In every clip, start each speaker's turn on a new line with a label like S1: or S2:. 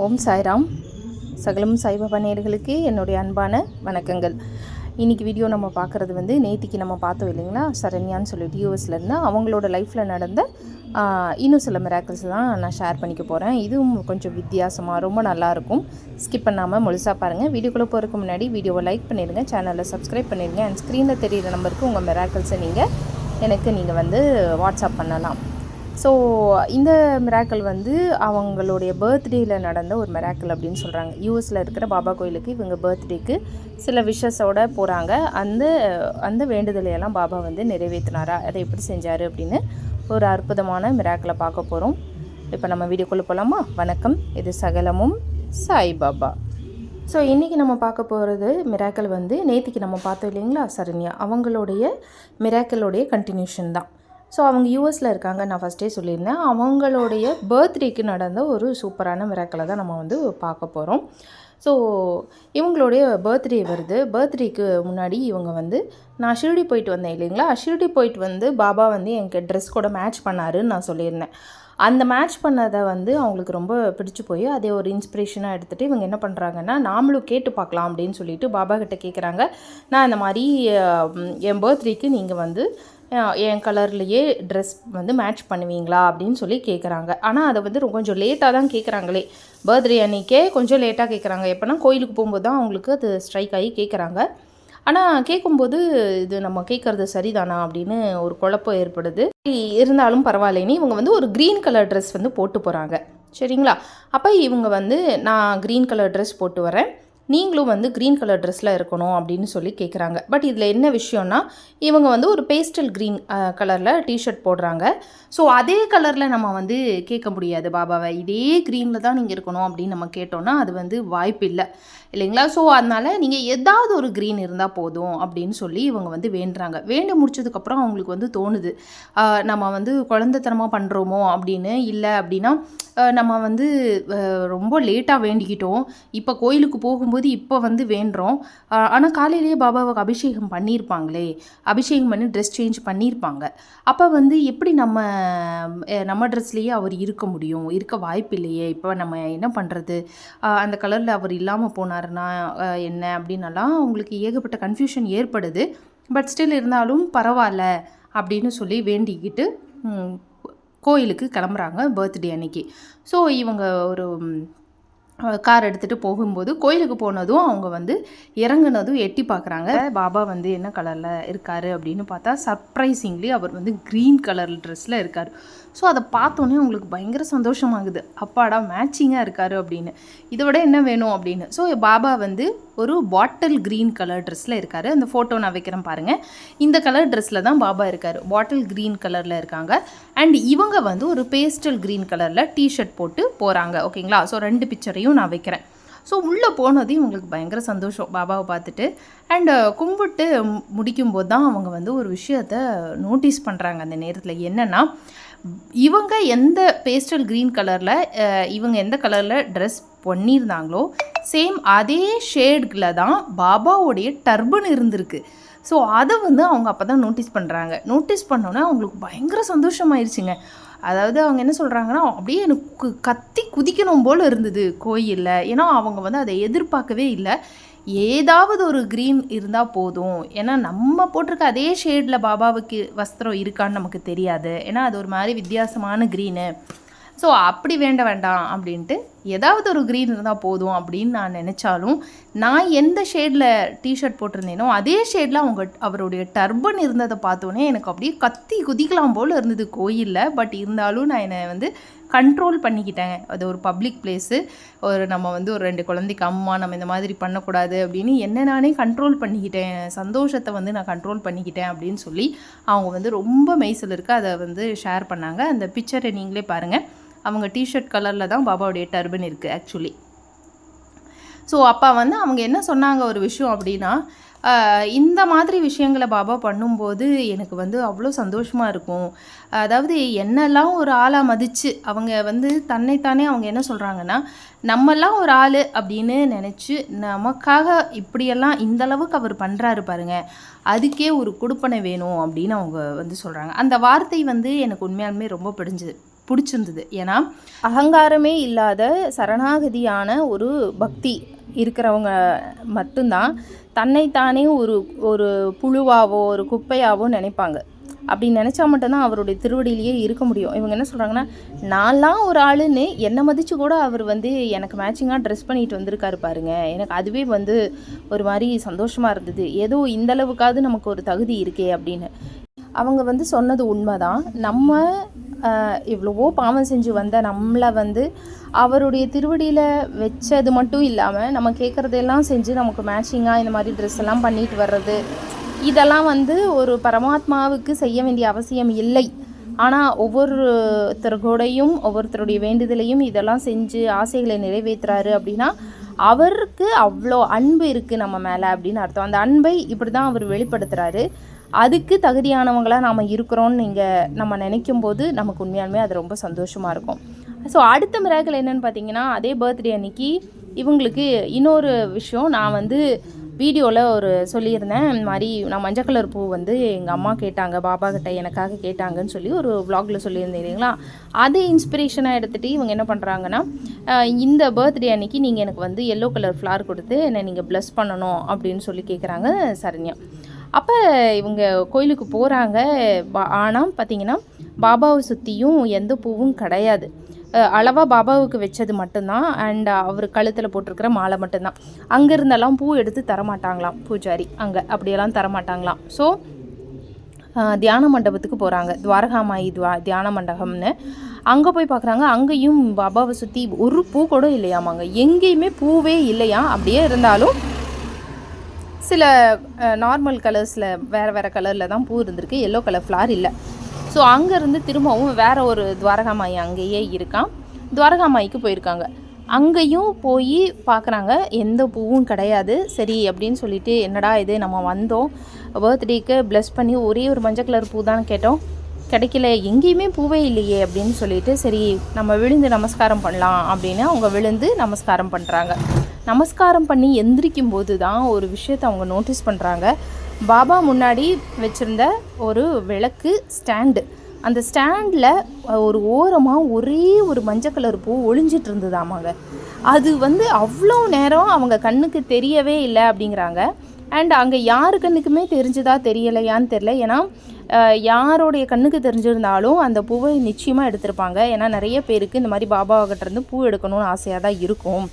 S1: ஓம் சாய்ராம். சகலம் சாய்பாபா நேர்களுக்கு என்னுடைய அன்பான வணக்கங்கள். இன்றைக்கி வீடியோ நம்ம பார்க்குறது வந்து நேத்திக்கு நம்ம பார்த்தோம் இல்லைங்களா? சரண்யான்னு சொல்லிட்டு யூஎஸில் இருந்தால் அவங்களோட லைஃப்பில் நடந்த இன்னும் சில மிராக்கிள்ஸ் தான் நான் ஷேர் பண்ணிக்க போகிறேன் இதுவும் கொஞ்சம் வித்தியாசமாக ரொம்ப நல்லாயிருக்கும் ஸ்கிப் பண்ணாமல் முழுசாக பாருங்கள் வீடியோக்குள்ளே போகிறதுக்கு முன்னாடி வீடியோவை லைக் பண்ணிடுங்க. சேனலில் சப்ஸ்கிரைப் பண்ணிடுங்க. அண்ட் ஸ்க்ரீனில் தெரிகிற நம்பருக்கு உங்கள் மிராக்கிள்ஸை நீங்கள் எனக்கு நீங்கள் வந்து வாட்ஸ்அப் பண்ணலாம். ஸோ இந்த மிராக்கள் வந்து அவங்களுடைய பர்த்டேயில் நடந்த ஒரு மிராக்கள் அப்படின்னு சொல்கிறாங்க யூஎஸில் இருக்கிற பாபா கோயிலுக்கு இவங்க பர்த்டேக்கு சில விஷஸோட போகிறாங்க அந்த அந்த வேண்டுதலையெல்லாம் பாபா வந்து நிறைவேற்றினாரா அதை எப்படி செஞ்சார் அப்படின்னு ஒரு அற்புதமான மிராக்களை பார்க்க போகிறோம் இப்போ நம்ம வீடியோக்குள்ளே போகலாமா வணக்கம். இது சகலமும் சாய்பாபா ஸோ இன்றைக்கி நம்ம பார்க்க போகிறது மிராக்கல் வந்து நேற்றுக்கு நம்ம பார்த்தோம் இல்லைங்களா சரண்யா? அவங்களுடைய மிராக்கலுடைய கண்டினியூஷன் தான். ஸோ அவங்க யூஎஸில் இருக்காங்க. நான் ஃபஸ்ட்டே சொல்லியிருந்தேன். அவங்களுடைய பர்த்டேக்கு நடந்த ஒரு சூப்பரான மிராக்களை தான் நம்ம வந்து பார்க்க போகிறோம் ஸோ இவங்களுடைய பர்த்டே வருது. பர்த்டேக்கு முன்னாடி இவங்க வந்து நான் ஷிரடி போயிட்டு வந்தேன் இல்லைங்களா? ஷிரடி போயிட்டு வந்து பாபா வந்து எனக்கு ட்ரெஸ் கூட மேட்ச் பண்ணாருன்னு நான் சொல்லியிருந்தேன். அந்த மேட்ச் பண்ணதை வந்து அவங்களுக்கு ரொம்ப பிடிச்சி போய் அதே ஒரு இன்ஸ்பிரேஷனாக எடுத்துகிட்டு இவங்க என்ன பண்ணுறாங்கன்னா நாமளும் கேட்டு பார்க்கலாம் அப்படின்னு சொல்லிட்டு பாபா கிட்ட கேட்குறாங்க நான் இந்த மாதிரி என் பர்த்டேக்கு நீங்கள் வந்து என் கலர்லேயே ட்ரெஸ் வந்து மேட்ச் பண்ணுவீங்களா அப்படின்னு சொல்லி கேட்குறாங்க ஆனால் அதை வந்து கொஞ்சம் லேட்டாக தான் கேட்குறாங்களே பர்த்டே அன்னைக்கே கொஞ்சம் லேட்டாக கேட்குறாங்க எப்போனா கோயிலுக்கு போகும்போது தான் அவங்களுக்கு அது ஸ்ட்ரைக் ஆகி கேட்குறாங்க ஆனால் கேட்கும்போது இது நம்ம கேட்குறது சரிதானா அப்படின்னு ஒரு குழப்பம் ஏற்படுது. இருந்தாலும் பரவாயில்லைன்னு இவங்க வந்து ஒரு க்ரீன் கலர் ட்ரெஸ் வந்து போட்டு போகிறாங்க சரிங்களா? அப்போ இவங்க வந்து நான் க்ரீன் கலர் ட்ரெஸ் போட்டு வரேன். நீங்களும் வந்து க்ரீன் கலர் ட்ரெஸ்ஸில் இருக்கணும் அப்படின்னு சொல்லி கேட்குறாங்க பட் இதில் என்ன விஷயம்னா இவங்க வந்து ஒரு பேஸ்டல் க்ரீன் கலரில் டிஷர்ட் போடுறாங்க. ஸோ அதே கலரில் நம்ம வந்து கேட்க முடியாது. பாபாவை இதே க்ரீனில் தான் நீங்கள் இருக்கணும் அப்படின்னு நம்ம கேட்டோம்னா அது வந்து வாய்ப்பு இல்லை. இல்லைங்களா? ஸோ அதனால் நீங்கள் ஏதாவது ஒரு க்ரீன் இருந்தால் போதும் அப்படின்னு சொல்லி இவங்க வந்து வேண்டுறாங்க. வேண்டி முடிச்சதுக்கப்புறம் அவங்களுக்கு வந்து தோணுது நம்ம வந்து குழந்தைத்தனமாக பண்ணுறோமோ அப்படின்னு இல்லை அப்படின்னா நம்ம வந்து ரொம்ப லேட்டாக வேண்டிக்கிட்டோம். இப்போ கோயிலுக்கு போகும்போது இப்போ வந்து வேண்டுறோம் ஆனால் காலையிலேயே பாபாவுக்கு அபிஷேகம் பண்ணியிருப்பாங்களே அபிஷேகம் பண்ணி ட்ரெஸ் சேஞ்ச் பண்ணியிருப்பாங்க அப்போ வந்து எப்படி நம்ம நம்ம ட்ரெஸ்லேயே அவர் இருக்க முடியும்? இருக்க வாய்ப்பு இல்லையே. இப்போ நம்ம என்ன பண்ணுறது அந்த கலரில் அவர் இல்லாமல் போனாருன்னா என்ன அப்படின்னலாம் அவங்களுக்கு ஏகப்பட்ட கன்ஃபியூஷன் ஏற்படுது. பட் ஸ்டில் இருந்தாலும் பரவாயில்ல அப்படின்னு சொல்லி வேண்டிக்கிட்டு கோயிலுக்கு கிளம்புறாங்க பர்த்டே அன்னைக்கு. ஸோ இவங்க ஒரு கார் எடுத்துகிட்டு போகும்போது கோயிலுக்கு போனதும் அவங்க வந்து இறங்குனதும் எட்டி பார்க்குறாங்க. பாபா வந்து என்ன கலரில் இருக்காரு அப்படின்னு பார்த்தா சர்ப்ரைசிங்லி அவர் வந்து க்ரீன் கலர் ட்ரெஸ்ஸில் இருக்கார். ஸோ அதை பார்த்தோன்னே அவங்களுக்கு பயங்கர சந்தோஷமாகுது. அப்பாடா மேட்சிங்காக இருக்காரு அப்படின்னு. இதை விட என்ன வேணும் அப்படின்னு? ஸோ பாபா வந்து ஒரு பாட்டில் க்ரீன் கலர் ட்ரெஸ்ஸில் இருக்கார். அந்த ஃபோட்டோ நான் வைக்கிறேன் பாருங்கள் இந்த கலர் ட்ரெஸ்ஸில் தான் பாபா இருக்கார். பாட்டில் க்ரீன் கலரில் இருக்காங்க. அண்ட் இவங்க வந்து ஒரு பேஸ்டல் க்ரீன் கலரில் டிஷர்ட் போட்டு போகிறாங்க ஓகேங்களா ஸோ ரெண்டு பிக்சரையும் நான் வைக்கிறேன். ஸோ உள்ளே போனதையும் இவங்களுக்கு பயங்கர சந்தோஷம். பாபாவை பார்த்துட்டு. அண்டு uh, கும்பிட்டு முடிக்கும்போது தான் அவங்க வந்து ஒரு விஷயத்த நோட்டீஸ் பண்ணுறாங்க அந்த நேரத்தில். என்னென்னா இவங்க எந்த பேஸ்டல் க்ரீன் கலரில் இவங்க எந்த கலரில் ட்ரெஸ் பண்ணியிருந்தாங்களோ சேம் அதே ஷேடில் தான் பாபாவுடைய டர்பன் இருந்திருக்கு. ஸோ அதை வந்து அவங்க அப்போ தான் நோட்டீஸ் பண்ணுறாங்க நோட்டீஸ் பண்ணோன்னே அவங்களுக்கு பயங்கர சந்தோஷமாயிருச்சுங்க. அதாவது அவங்க என்ன சொல்கிறாங்கன்னா அப்படியே எனக்கு கத்தி குதிக்கணும் போல் இருந்தது கோயிலில். ஏன்னா அவங்க வந்து அதை எதிர்பார்க்கவே இல்லை. ஏதாவது ஒரு க்ரீன் இருந்தால் போதும். ஏன்னா நம்ம போட்டிருக்க அதே ஷேடில் பாபாவுக்கு வஸ்திரம் இருக்கான்னு நமக்கு தெரியாது. ஏன்னா அது ஒரு மாதிரி வித்தியாசமான க்ரீனு ஸோ அப்படி வேண்ட வேண்டாம் அப்படின்ட்டு ஏதாவது ஒரு க்ரீன் இருந்தால் போதும் அப்படின்னு நான் நினச்சாலும் நான் எந்த ஷேடில் டிஷர்ட் போட்டிருந்தேனோ அதே ஷேடில் அவங்க அவருடைய டர்பன் இருந்ததை பார்த்தோன்னே எனக்கு அப்படியே கத்தி குதிக்கலாம் போல் இருந்தது கோயிலில். பட் இருந்தாலும் நான் என்னை வந்து கண்ட்ரோல் பண்ணிக்கிட்டேன். அது ஒரு பப்ளிக் பிளேஸு ஒரு நம்ம வந்து ஒரு ரெண்டு குழந்தைக்கு அம்மா நம்ம இந்த மாதிரி பண்ணக்கூடாது அப்படின்னு என்ன நானே கண்ட்ரோல் பண்ணிக்கிட்டேன். சந்தோஷத்தை வந்து நான் கண்ட்ரோல் பண்ணிக்கிட்டேன் அப்படின்னு சொல்லி அவங்க வந்து ரொம்ப மெய்சல் இருக்க அதை வந்து ஷேர் பண்ணாங்க. அந்த பிக்சரை நீங்களே பாருங்கள் அவங்க டிஷர்ட் கலரில் தான் பாபாவுடைய டர்பன் இருக்குது ஆக்சுவலி ஸோ அப்பா வந்து அவங்க என்ன சொன்னாங்க ஒரு விஷயம் அப்படின்னா இந்த மாதிரி விஷயங்களை பாபா பண்ணும்போது எனக்கு வந்து அவ்வளோ சந்தோஷமாக இருக்கும். அதாவது என்னெல்லாம் ஒரு ஆளாக மதித்து அவங்க வந்து தன்னைத்தானே அவங்க என்ன சொல்கிறாங்கன்னா நம்மெல்லாம் ஒரு ஆள் அப்படின்னு நினச்சி நமக்காக இப்படியெல்லாம் இந்தளவுக்கு அவர் பண்ணுறாரு பாருங்க அதுக்கே ஒரு கொடுப்பனை வேணும் அப்படின்னு அவங்க வந்து சொல்கிறாங்க அந்த வார்த்தை வந்து எனக்கு உண்மையாலுமே ரொம்ப பிடிஞ்சது. பிடிச்சிருந்தது. ஏன்னா அகங்காரமே இல்லாத சரணாகதியான ஒரு பக்தி இருக்கிறவங்க மட்டும்தான் தன்னைத்தானே ஒரு ஒரு புழுவாவோ ஒரு குப்பையாவோ நினைப்பாங்க. அப்படி நினச்சா மட்டும்தான் அவருடைய திருவடியிலேயே இருக்க முடியும். இவங்க என்ன சொல்கிறாங்கன்னா நான்லாம் ஒரு ஆளுன்னு என்னை மதித்து கூட அவர் வந்து எனக்கு மேட்சிங்காக ட்ரெஸ் பண்ணிட்டு வந்திருக்காரு பாருங்க. எனக்கு அதுவே வந்து ஒரு மாதிரி சந்தோஷமாக இருந்தது. ஏதோ இந்த அளவுக்காவது நமக்கு ஒரு தகுதி இருக்கே அப்படின்னு. அவங்க வந்து சொன்னது உண்மைதான். நம்ம ஆஹ், எவ்வளவோ பாவம் செஞ்சு வந்த நம்மளை வந்து அவருடைய திருவடியில் வச்சது மட்டும் இல்லாமல் நம்ம கேட்குறதெல்லாம் செஞ்சு நமக்கு மேட்சிங்காக இந்த மாதிரி ட்ரெஸ் எல்லாம் பண்ணிட்டு வர்றது இதெல்லாம் வந்து ஒரு பரமாத்மாவுக்கு செய்ய வேண்டிய அவசியம் இல்லை. ஆனால் ஒவ்வொருத்தருக்கூடையும் ஒவ்வொருத்தருடைய வேண்டுதலையும் இதெல்லாம் செஞ்சு ஆசைகளை நிறைவேற்றுறாரு அப்படின்னா அவருக்கு அவ்வளோ அன்பு இருக்குது நம்ம மேலே அப்படின்னு அர்த்தம். அந்த அன்பை இப்படி தான் அவர் வெளிப்படுத்துகிறாரு அதுக்கு தகுதியானவங்களாக நாம் இருக்கிறோன்னு நீங்கள் நம்ம நினைக்கும் போது நமக்கு உண்மையாலுமே அது ரொம்ப சந்தோஷமாக இருக்கும். ஸோ அடுத்த மிராக்கள் என்னன்னு பார்த்தீங்கன்னா அதே பர்த்டே அன்னைக்கு இவங்களுக்கு இன்னொரு விஷயம். நான் வந்து வீடியோவில் ஒரு சொல்லியிருந்தேன். இந்த மாதிரி நான் மஞ்சள் கலர் பூ வந்து எங்கள் அம்மா கேட்டாங்க பாபா கிட்ட எனக்காக கேட்டாங்கன்னு சொல்லி ஒரு வ்ளாகில் சொல்லியிருந்தேன் இல்லைங்களா? அது இன்ஸ்பிரேஷனாக எடுத்துகிட்டு இவங்க என்ன பண்ணுறாங்கன்னா இந்த பர்த்டே அன்னைக்கு நீங்கள் எனக்கு வந்து எல்லோ கலர் ஃப்ளார் கொடுத்து என்னை நீங்கள் ப்ளஸ் பண்ணணும் அப்படின்னு சொல்லி கேட்குறாங்க சரண்யா. அப்போ இவங்க கோயிலுக்கு போகிறாங்க ஆனால் பார்த்தீங்கன்னா பாபாவை சுற்றியும் எந்த பூவும் கிடையாது. அளவாக பாபாவுக்கு வச்சது மட்டும்தான். அண்ட் அவர் கழுத்தில் போட்டிருக்கிற மாலை மட்டும்தான். அங்கே இருந்தெல்லாம் பூ எடுத்து தரமாட்டாங்களாம் பூஜாரி. அங்கே அப்படியெல்லாம் தரமாட்டாங்களாம். ஸோ தியான மண்டபத்துக்கு போகிறாங்க துவாரகாமாயி துவா தியான மண்டபம்னு. அங்கே போய் பார்க்குறாங்க அங்கேயும் பாபாவை சுற்றி ஒரு பூ கூட இல்லையாமாங்க. எங்கேயுமே பூவே இல்லையா? அப்படியே இருந்தாலும் சில நார்மல் கலர்ஸில் வேறு வேறு கலரில் தான் பூ இருந்திருக்கு. எல்லோ கலர் ஃப்ளார் இல்லை. ஸோ அங்கேருந்து திரும்பவும் வேற ஒரு துவாரகாமாயி அங்கேயே இருக்கான். துவாரகாமாயிக்கு போயிருக்காங்க. அங்கேயும் போய் பார்க்குறாங்க எந்த பூவும் கிடையாது. சரி அப்படின்னு சொல்லிட்டு என்னடா இது? நம்ம வந்தோம். பர்த்டேக்கு ப்ளஸ் பண்ணி ஒரே ஒரு மஞ்சள் கலர் பூ தான் கேட்டோம். கிடைக்கல. எங்கேயுமே பூவே இல்லையே அப்படின்னு சொல்லிட்டு சரி நம்ம விழுந்து நமஸ்காரம் பண்ணலாம் அப்படின்னு அவங்க விழுந்து நமஸ்காரம் பண்ணுறாங்க நமஸ்காரம் பண்ணி எந்திரிக்கும் போது தான் ஒரு விஷயத்தை அவங்க நோட்டீஸ் பண்ணுறாங்க பாபா முன்னாடி வச்சுருந்த ஒரு விளக்கு ஸ்டாண்டு அந்த ஸ்டாண்டில் ஒரு ஓரமாக ஒரே ஒரு மஞ்சள் கலர் பூ ஒளிஞ்சிட்டு இருந்ததாமாங்க. அது வந்து அவ்வளோ நேரம் அவங்க கண்ணுக்கு தெரியவே இல்லை அப்படிங்கிறாங்க. அண்ட் அங்கே யாரு கண்ணுக்குமே தெரிஞ்சுதா தெரியலையான்னு தெரில ஏன்னா யாரோடைய கண்ணுக்கு தெரிஞ்சிருந்தாலும் அந்த பூவை நிச்சயமாக எடுத்திருப்பாங்க. ஏன்னா நிறைய பேருக்கு இந்த மாதிரி பாபாக்கிட்டேருந்து பூ எடுக்கணும்னு ஆசையாக தான் இருக்கும்.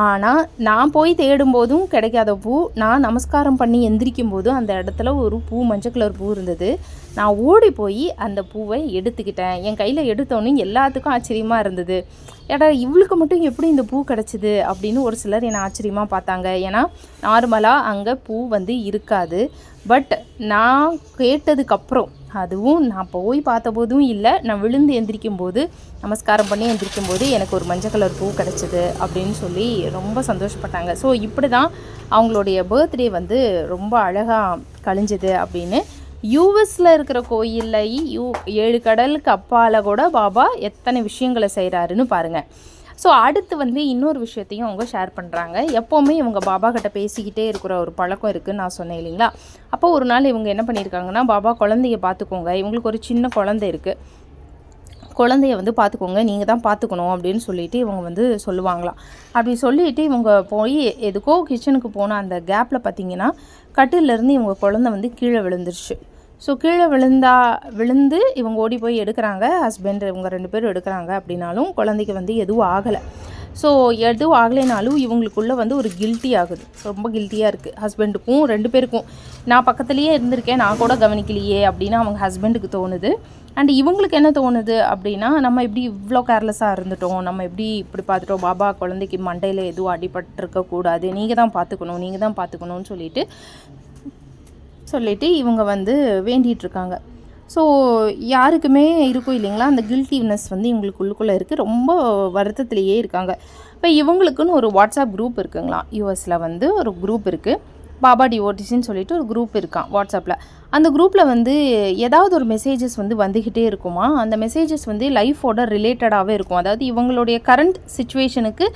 S1: ஆனால் நான் போய் தேடும்போதும் கிடைக்காத பூ நான் நமஸ்காரம் பண்ணி எந்திரிக்கும் போதும் அந்த இடத்துல ஒரு பூ மஞ்சள் கலர் பூ இருந்தது. நான் ஓடி போய் அந்த பூவை எடுத்துக்கிட்டேன். என் கையில் எடுத்தோன்னே எல்லாத்துக்கும் ஆச்சரியமாக இருந்தது. ஏடா இவளுக்கு மட்டும் எப்படி இந்த பூ கிடச்சிது? அப்படின்னு ஒரு சிலர் என்னை ஆச்சரியமாக பார்த்தாங்க. ஏன்னா நார்மலாக அங்கே பூ வந்து இருக்காது. பட் நான் கேட்டதுக்கப்புறம் அதுவும் நான் போய் பார்த்தபோதும் இல்லை. நான் விழுந்து எந்திரிக்கும் போது நமஸ்காரம் பண்ணி எந்திரிக்கும் போது எனக்கு ஒரு மஞ்சள் கலர் பூ கிடச்சிது அப்படின்னு சொல்லி ரொம்ப சந்தோஷப்பட்டாங்க. ஸோ இப்படி தான் அவங்களுடைய பர்த்டே வந்து ரொம்ப அழகாக கழிஞ்சுது அப்படின்னு யூஎஸில் இருக்கிற கோயிலில் யூ ஏழு கடலுக்கு அப்பால் கூட பாபா எத்தனை விஷயங்களை செய்கிறாருன்னு பாருங்கள் ஸோ அடுத்து வந்து இன்னொரு விஷயத்தையும் அவங்க ஷேர் பண்ணுறாங்க எப்போவுமே இவங்க பாபா கிட்ட பேசிக்கிட்டே இருக்கிற ஒரு பழக்கம் இருக்குதுன்னு நான் சொன்னேன் இல்லைங்களா? அப்போ ஒரு நாள் இவங்க என்ன பண்ணியிருக்காங்கன்னா பாபா குழந்தைய பார்த்துக்கோங்க. இவங்களுக்கு ஒரு சின்ன குழந்தை இருக்குது குழந்தைய வந்து பார்த்துக்கோங்க. நீங்கள் தான் பார்த்துக்கணும் அப்படின்னு சொல்லிட்டு இவங்க வந்து சொல்லுவாங்களாம். அப்படி சொல்லிட்டு இவங்க போய் எதுக்கோ கிச்சனுக்கு போன அந்த கேப்பில் பார்த்தீங்கன்னா கட்டிலேருந்து இவங்க குழந்தை வந்து கீழே விழுந்துருச்சு. ஸோ கீழே விழுந்தா விழுந்து இவங்க ஓடி போய் எடுக்கிறாங்க. ஹஸ்பண்ட் இவங்க ரெண்டு பேரும் எடுக்கிறாங்க அப்படின்னாலும் குழந்தைக்கு வந்து எதுவும் ஆகலை. ஸோ எதுவும் ஆகலைனாலும் இவங்களுக்குள்ளே வந்து ஒரு கில்ட்டி ஆகுது. ரொம்ப கில்ட்டியாக இருக்குது ஹஸ்பண்டுக்கும் ரெண்டு பேருக்கும். நான் பக்கத்துலேயே இருந்திருக்கேன். நான் கூட கவனிக்கலையே அப்படின்னு அவங்க ஹஸ்பண்டுக்கு தோணுது. அண்ட் இவங்களுக்கு என்ன தோணுது அப்படின்னா நம்ம எப்படி இவ்வளோ கேர்லெஸ்ஸாக இருந்துட்டோம். நம்ம எப்படி இப்படி பார்த்துட்டோம். பாபா குழந்தைக்கு மண்டையில் எதுவும் அடிபட்டிருக்க கூடாது நீங்கள் தான் பார்த்துக்கணும். நீங்கள் தான் பார்த்துக்கணும்னு சொல்லிட்டு சொல்லிட்டு இவங்க வந்து வேண்டிகிட்ருக்காங்க. ஸோ யாருக்குமே இருக்கும் இல்லைங்களா அந்த கில்ட்டினஸ் வந்து இவங்களுக்கு உள்ளுக்குள்ளே இருக்குது ரொம்ப வருத்தத்திலேயே இருக்காங்க. இப்போ இவங்களுக்குன்னு ஒரு வாட்ஸ்அப் குரூப் இருக்குங்களா? யூஎஸில் வந்து ஒரு குரூப் இருக்குது பாபா டிவோட்டிஸ்ன்னு சொல்லிட்டு ஒரு குரூப் இருக்கான் வாட்ஸ்அப்பில் அந்த குரூப்பில் வந்து ஏதாவது ஒரு மெசேஜஸ் வந்து வந்துக்கிட்டே இருக்குமா? அந்த மெசேஜஸ் வந்து லைஃபோட ரிலேட்டடாகவே இருக்கும். அதாவது இவங்களுடைய கரண்ட் சுச்சுவேஷனுக்கு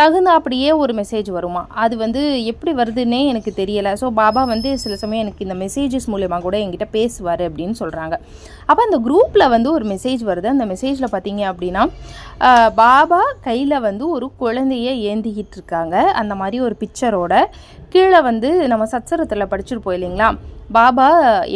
S1: தகுந்த அப்படியே ஒரு மெசேஜ் வருமா? அது வந்து எப்படி வருதுன்னே எனக்கு தெரியலை. ஸோ பாபா வந்து சில சமயம் எனக்கு இந்த மெசேஜஸ் மூலயமா கூட என்கிட்ட பேசுவார் அப்படின்னு சொல்கிறாங்க அப்போ அந்த குரூப்பில் வந்து ஒரு மெசேஜ் வருது. அந்த மெசேஜில் பார்த்தீங்க அப்படின்னா பாபா கையில் வந்து ஒரு குழந்தைய ஏந்திக்கிட்டு இருக்காங்க. அந்த மாதிரி ஒரு பிக்சரோட கீழே வந்து நம்ம சச்சரத்தில் படிச்சிருப்போம் இல்லைங்களா? பாபா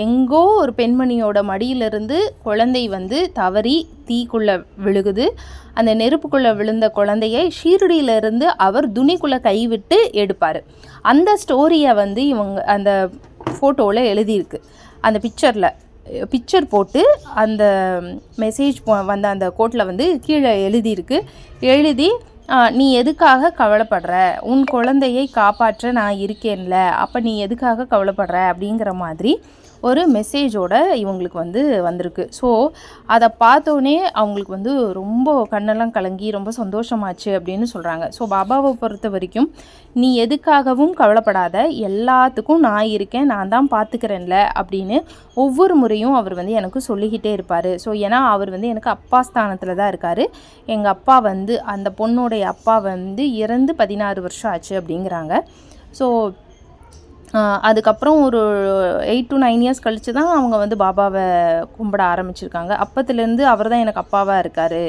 S1: எங்கோ ஒரு பெண்மணியோட மடியிலிருந்து குழந்தை வந்து தவறி தீக்குள்ளே விழுகுது. அந்த நெருப்புக்குள்ளே விழுந்த குழந்தையை ஷீரடியிலிருந்து அவர் துணிக்குள்ளே கைவிட்டு எடுப்பார். அந்த ஸ்டோரியை வந்து இவங்க அந்த ஃபோட்டோவில் எழுதியிருக்கு. அந்த பிக்சரில் பிக்சர் போட்டு அந்த மெசேஜ் வந்த அந்த கோட்டில் வந்து கீழே எழுதியிருக்கு. எழுதி நீ எதுக்காக கவலைப்படுற? உன் குழந்தையை காப்பாற்ற நான் இருக்கேன்ல. அப்போ நீ எதுக்காக கவலைப்படுற? அப்படிங்கிற மாதிரி ஒரு மெசேஜோட இவங்களுக்கு வந்து வந்திருக்கு. ஸோ அதை பார்த்தோன்னே அவங்களுக்கு வந்து ரொம்ப கண்ணெல்லாம் கலங்கி ரொம்ப சந்தோஷமாச்சு அப்படின்னு சொல்கிறாங்க ஸோ பாபாவை பொறுத்த வரைக்கும் நீ எதுக்காகவும் கவலைப்படாத. எல்லாத்துக்கும் நான் இருக்கேன் நான் தான் பார்த்துக்கிறேன்ல அப்படின்னு ஒவ்வொரு முறையும் அவர் வந்து எனக்கு சொல்லிக்கிட்டே இருப்பார். ஸோ ஏன்னா அவர் வந்து எனக்கு அப்பா ஸ்தானத்தில் தான் இருக்கார். எங்கள் அப்பா வந்து அந்த பொண்ணுடைய அப்பா வந்து இறந்து பதினாறு வருஷம் ஆச்சு அப்படிங்கிறாங்க. ஸோ அதுக்கப்புறம் ஒரு எயிட் டு நைன் இயர்ஸ் கழித்து தான் அவங்க வந்து பாபாவை கும்பிட ஆரம்பிச்சிருக்காங்க. அப்பத்துலேருந்து அவர் தான் எனக்கு அப்பாவாக இருக்கார்.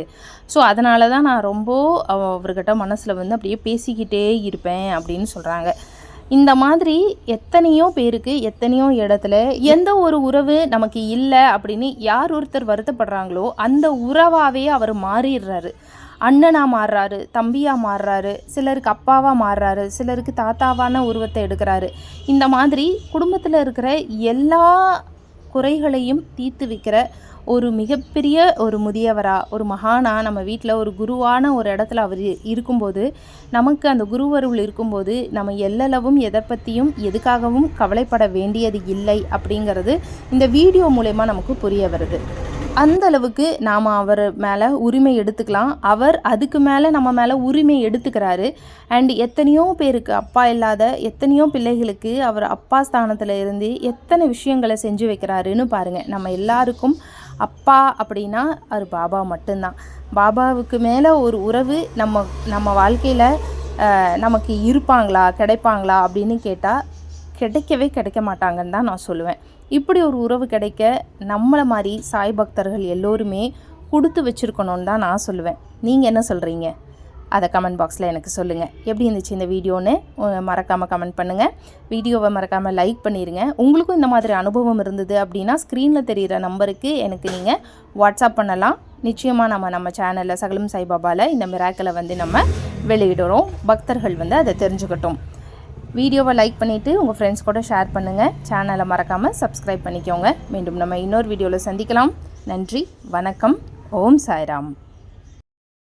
S1: ஸோ அதனால தான் நான் ரொம்ப அவ- அவர்கிட்ட மனசில் வந்து அப்படியே பேசிக்கிட்டே இருப்பேன் அப்படின்னு சொல்கிறாங்க இந்த மாதிரி எத்தனையோ பேருக்கு எத்தனையோ இடத்துல எந்த ஒரு உறவு நமக்கு இல்லை அப்படின்னு யார் ஒருத்தர் வருத்தப்படுறாங்களோ அந்த உறவாகவே அவர் மாறிடுறாரு. அண்ணனாக மாறுறாரு தம்பியாக மாறுறாரு சிலருக்கு அப்பாவாக மாறுறாரு சிலருக்கு தாத்தாவான உருவத்தை எடுக்கிறாரு. இந்த மாதிரி குடும்பத்தில் இருக்கிற எல்லா குறைகளையும் தீர்த்து வைக்கிற ஒரு மிகப்பெரிய ஒரு முதியவராக ஒரு மகானா நம்ம வீட்டில் ஒரு குருவான ஒரு இடத்துல அவர் இருக்கும்போது நமக்கு அந்த குருவருள் இருக்கும்போது நம்ம எல்லளவும் எதை பற்றியும் எதுக்காகவும் கவலைப்பட வேண்டியது இல்லை அப்படிங்கிறது இந்த வீடியோ மூலயமா நமக்கு புரிய வருது. அந்த அளவுக்கு நாம் அவர் மேலே உரிமை எடுத்துக்கலாம். அவர் அதுக்கு மேலே நம்ம மேலே உரிமை எடுத்துக்கிறாரு. அண்ட் எத்தனையோ பேருக்கு அப்பா இல்லாத எத்தனையோ பிள்ளைகளுக்கு அவர் அப்பா ஸ்தானத்தில் இருந்து எத்தனை விஷயங்களை செஞ்சு வைக்கிறாருன்னு பாருங்கள் நம்ம எல்லாருக்கும் அப்பா அப்படின்னா அது பாபா மட்டும்தான். பாபாவுக்கு மேலே ஒரு உறவு நம்ம நம்ம வாழ்க்கையில் நமக்கு இருப்பாங்களா கிடைப்பாங்களா அப்படின்னு கேட்டால் கிடைக்கவே கிடைக்க மாட்டாங்கன்னு தான் நான் சொல்லுவேன். இப்படி ஒரு உறவு கிடைக்க நம்மளை மாதிரி சாய் பக்தர்கள் எல்லோருமே கொடுத்து வச்சுருக்கணும்னு தான் நான் சொல்லுவேன். நீங்கள் என்ன சொல்கிறீங்க அதை கமெண்ட் பாக்ஸில் எனக்கு சொல்லுங்கள் எப்படி இருந்துச்சு இந்த வீடியோன்னு மறக்காமல் கமெண்ட் பண்ணுங்கள் வீடியோவை மறக்காமல் லைக் பண்ணிடுங்க உங்களுக்கும் இந்த மாதிரி அனுபவம் இருந்தது அப்படின்னா ஸ்க்ரீனில் தெரிகிற நம்பருக்கு எனக்கு நீங்கள் வாட்ஸ்அப் பண்ணலாம். நிச்சயமாக நம்ம நம்ம சேனலில் சகலம் சாய்பாபாவில் இந்த மிராக்களை வந்து நம்ம வெளியிடுறோம். பக்தர்கள் வந்து அதை தெரிஞ்சுக்கட்டும். வீடியோவை லைக் பண்ணிவிட்டு உங்கள் ஃப்ரெண்ட்ஸ் கூட ஷேர் பண்ணுங்கள் சேனலை மறக்காமல் சப்ஸ்கிரைப் பண்ணிக்கோங்க. மீண்டும் நம்ம இன்னொரு வீடியோவில் சந்திக்கலாம். நன்றி வணக்கம். ஓம் சாய்ராம்.